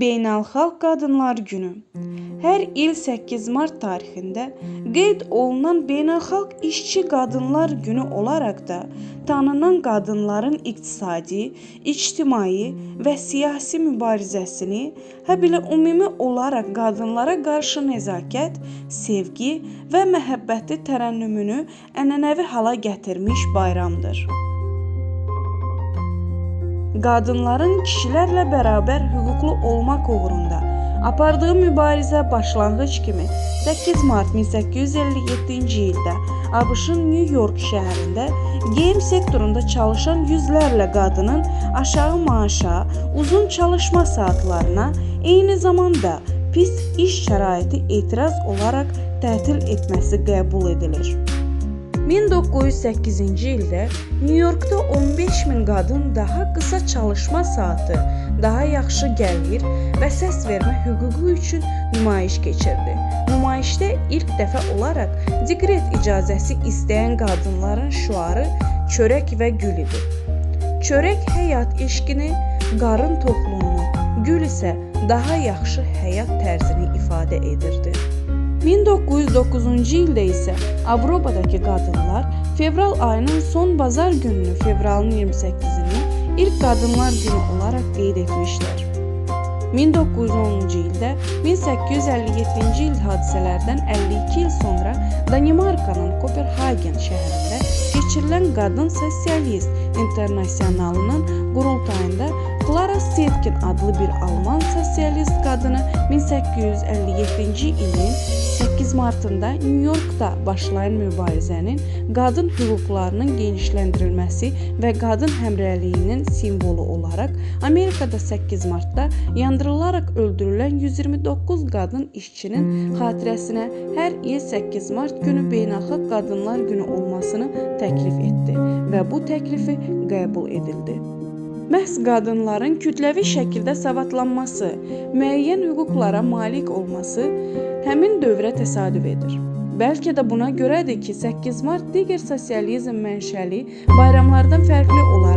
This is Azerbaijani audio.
Beynəlxalq Qadınlar Günü hər il 8 mart tarixində qeyd olunan Beynəlxalq İşçi Qadınlar Günü olaraq da tanınan qadınların iqtisadi, ictimai və siyasi mübarizəsini, həbelə ümumi olaraq qadınlara qarşı nəzakət, sevgi və məhəbbəti tərənnümünü ənənəvi hala gətirmiş bayramdır. Qadınların kişilərlə bərabər hüquqlu olmaq uğrunda apardığı mübarizə başlanğıc kimi 8 mart 1857-ci ildə ABŞ-ın Nyu-York şəhərində geyim sektorunda çalışan yüzlərlə qadının aşağı maaşa, uzun çalışma saatlarına, eyni zamanda pis iş şəraiti etiraz olaraq tətil etməsi qəbul edilir. 1908-ci ildə Nyu-Yorkda 15 min qadın daha qısa çalışma saatı, daha yaxşı gəlir və səs vermə hüququ üçün nümayiş keçirdi. Nümayişdə ilk dəfə olaraq dekret icazəsi istəyən qadınların şüarı çörək və gül idi. Çörək həyat eşqini, qarın toxluğunu, gül isə daha yaxşı həyat tərzini ifadə edirdi. 1909-cu ildə isə Avropadakı qadınlar fevral ayının son bazar gününü fevralın 28-ni ilk Qadınlar Günü olaraq qeyd etmişlər. 1910-cu ildə 1857-ci il hadisələrdən 52 il sonra Danimarkanın Kopenhagen şəhərində keçirilən Qadın Sosialist İnternasionalının qurultayında Clara Zetkin adlı bir Alman sosialist qadını 1857-ci ilin 8 martında Nyu-Yorkda başlayan mübarizənin qadın hüquqlarının genişləndirilməsi və qadın həmrəyliyinin simvolu olaraq Amerikada 8 martda yandırılaraq öldürülən 129 qadın işçinin xatirəsinə hər il 8 mart günü Beynəlxalq Qadınlar Günü olmasını təklif etdi və bu təklifi qəbul edildi. Məhz qadınların kütləvi şəkildə savadlanması, müəyyən hüquqlara malik olması həmin dövrə təsadüf edir. Bəlkə də buna görədir ki, 8 mart digər sosializm mənşəli bayramlardan fərqli olaraq